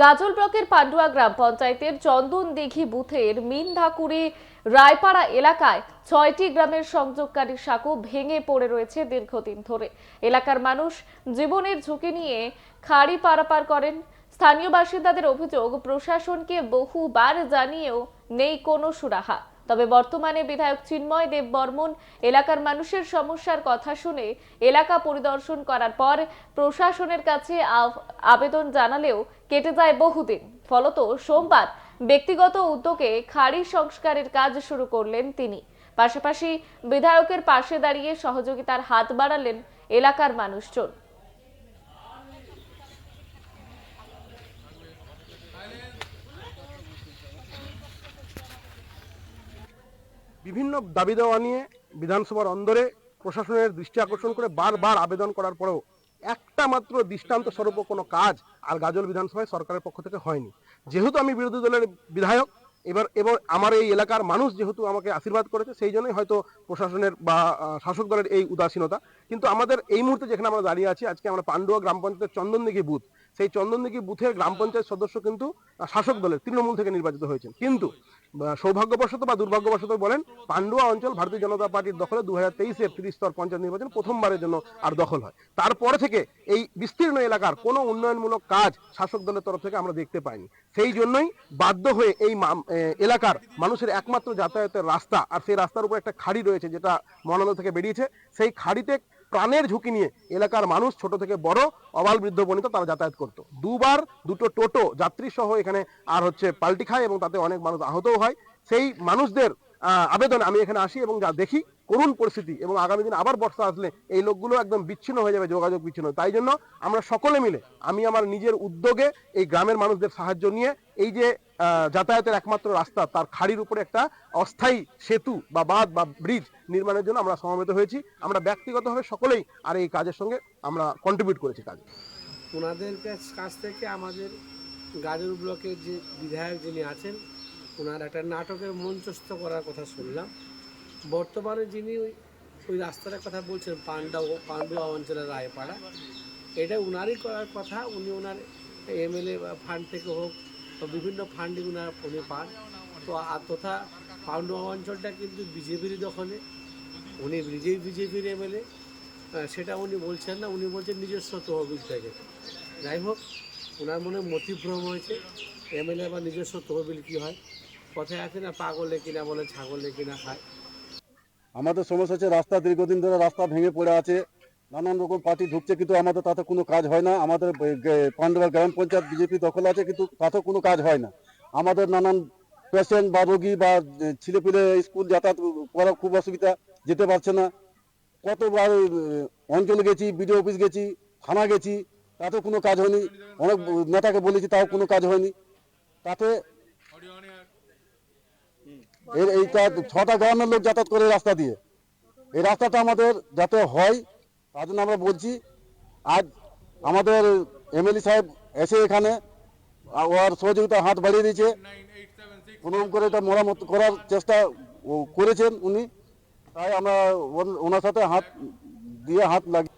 গাজল ব্লকের পান্ডুয়া গ্রাম পঞ্চায়েতের চন্দন দিঘি বুথের মিনধাকুড়ি রায়পাড়া এলাকায় ছয়টি গ্রামের সংযোগকারী সাঁকো ভেঙে পড়ে রয়েছে দীর্ঘদিন ধরে। এলাকার মানুষ জীবনের ঝুঁকি নিয়ে খাড়ি পারাপার করেন। স্থানীয় বাসিন্দাদের অভিযোগ, প্রশাসনকে বহুবার জানিয়েও নেই কোনো সুরাহা। তবে বর্তমানে বিধায়ক চিন্ময় দেব বর্মন এলাকার মানুষের সমস্যার কথা শুনে এলাকা পরিদর্শন করার পর প্রশাসনের কাছে আবেদন জানালেও কেটে যায় বহুদিন। ফলত সোমবার ব্যক্তিগত উদ্যোগে খাড়ি সংস্কারের কাজ শুরু করলেন তিনি। পাশাপাশি বিধায়কের পাশে দাঁড়িয়ে সহযোগিতার হাত বাড়ালেন এলাকার মানুষজন। বিভিন্ন দাবি দেওয়া নিয়ে বিধানসভার অন্দরে প্রশাসনের দৃষ্টি আকর্ষণ করে বারবার আবেদন করার পরেও একটা মাত্র দৃষ্টান্ত স্বরূপ কোনো কাজ আর গাজল বিধানসভায় সরকারের পক্ষ থেকে হয়নি। যেহেতু আমি বিরোধী দলের বিধায়ক, এবার এবার আমার এই এলাকার মানুষ যেহেতু আমাকে আশীর্বাদ করেছে, সেই জন্যই হয়তো প্রশাসনের বা শাসক দলের এই উদাসীনতা। কিন্তু আমাদের এই মুহূর্তে যেখানে আমরা দাঁড়িয়ে আছি, আজকে আমরা পান্ডুয়া গ্রাম পঞ্চায়েতের চন্দনদিঘি বুথ। সেই চন্দনদিঘি বুথের গ্রাম পঞ্চায়েত সদস্য কিন্তু শাসক দলের তৃণমূল থেকে নির্বাচিত হয়েছেন। কিন্তু সৌভাগ্যবশত বা দুর্ভাগ্যবশত বলেন পান্ডুয়া অঞ্চল ভারতীয় জনতা পার্টির দখলে দু হাজার তেইশের ত্রিস্তর পঞ্চায়েত নির্বাচন প্রথমবারের জন্য আর দখল হয়। তারপরে থেকে এই বিস্তীর্ণ এলাকার কোনো উন্নয়নমূলক কাজ শাসক দলের তরফ থেকে আমরা দেখতে পাইনি। সেই জন্যই বাধ্য হয়ে এই এলাকার মানুষের একমাত্র যাতায়াতের রাস্তা আর সেই রাস্তার উপর একটা খাড়ি রয়েছে যেটা মহানন্দ থেকে বেরিয়েছে। সেই খাড়িতে প্রাণের ঝুঁকি নিয়ে এলাকার মানুষ ছোট থেকে বড়, অবাল বৃদ্ধ বনিত তারা যাতায়াত করত। দুবার দুটো টোটো যাত্রী সহ এখানে আর হচ্ছে পাল্টি খায় এবং তাতে অনেক মানুষ আহতও হয়। সেই মানুষদের আবেদনে আমি এখানে আসি এবং যা দেখি, করুণ পরিস্থিতি এবং আগামী দিন আবার বর্ষা আসলে এই লোকগুলো একদম বিচ্ছিন্ন হয়ে যাবে, যোগাযোগ বিচ্ছিন্ন। তাই জন্য আমরা সকলে মিলে, আমি আমার নিজের উদ্যোগে এই গ্রামের মানুষদের সাহায্য নিয়ে এই যে যাতায়াতের একমাত্র রাস্তা, তার খাড়ির উপরে একটা অস্থায়ী সেতু বা বাঁধ বা ব্রিজ নির্মাণের জন্য আমরা সমবেত হয়েছি। আমরা ব্যক্তিগতভাবে সকলেই আর এই কাজের সঙ্গে আমরা কন্ট্রিবিউট করেছি কাজে। ওনাদের কাছ- থেকে আমাদের গাজল ব্লকের যে বিধায়ক যিনি আছেন ওনার একটা নাটকের মঞ্চস্থ করার কথা শুনলাম। বর্তমানে যিনি ওই রাস্তাটার কথা বলছেন পান্ডা ও পান্ডুয়া অঞ্চলের রায়পাড়া, এটা উনারই করার কথা। উনি ওনার এমএলএ ফান্ড থেকে হোক বা বিভিন্ন ফান্ডে উনার উনি পান। তো আর তথা পান্ডুয়া অঞ্চলটা কিন্তু বিজেপির দখলে। উনি নিজেই বিজেপির এমএলএ। সেটা উনি বলছেন না, উনি বলছেন নিজস্ব তহবিল থেকে। যাই হোক ওনার মনে মতিভ্রম হয়েছে। এমএলএ বা নিজস্ব তহবিল কী হয়? কথায় আছে না পাগলে কিনা বলে ছাগলে কিনা খায়? আমাদের সমস্যা হচ্ছে রাস্তা, দীর্ঘদিন ধরে রাস্তা ভেঙে পড়ে আছে। নানান রকম পার্টি ঢুকছে, কিন্তু আমাদের তাতে কোনো কাজ হয় না। আমাদের পান্ডবা গ্রাম পঞ্চায়েত বিজেপি দখল আছে, কিন্তু তাতেও কোনো কাজ হয় না। আমাদের নানান পেশেন্ট বা রোগী বা ছেলেপিলে স্কুল যাতায়াত করা খুব অসুবিধা, যেতে পারছে না। কতবার অঞ্চলে গেছি, বিডিও অফিস গেছি, থানা গেছি, তাতেও কোনো কাজ হয়নি। অনেক নেতাকে বলেছি, তাও কোনো কাজ হয়নি। তাতে এর এইটা ছটা গ্রামের লোক যাতায়াত করে রাস্তা দিয়ে। এই রাস্তাটা আমাদের যাতে হয়, তার জন্য আমরা বলছি, আজ আমাদের এমএলএ সাহেব এসে এখানে ওর সহযোগিতা হাত বাড়িয়ে দিয়েছে। কোনো করে এটা মেরামত করার চেষ্টা করেছেন উনি। তাই আমরা ওন- ওনার সাথে হাত দিয়ে হাত লাগিয়ে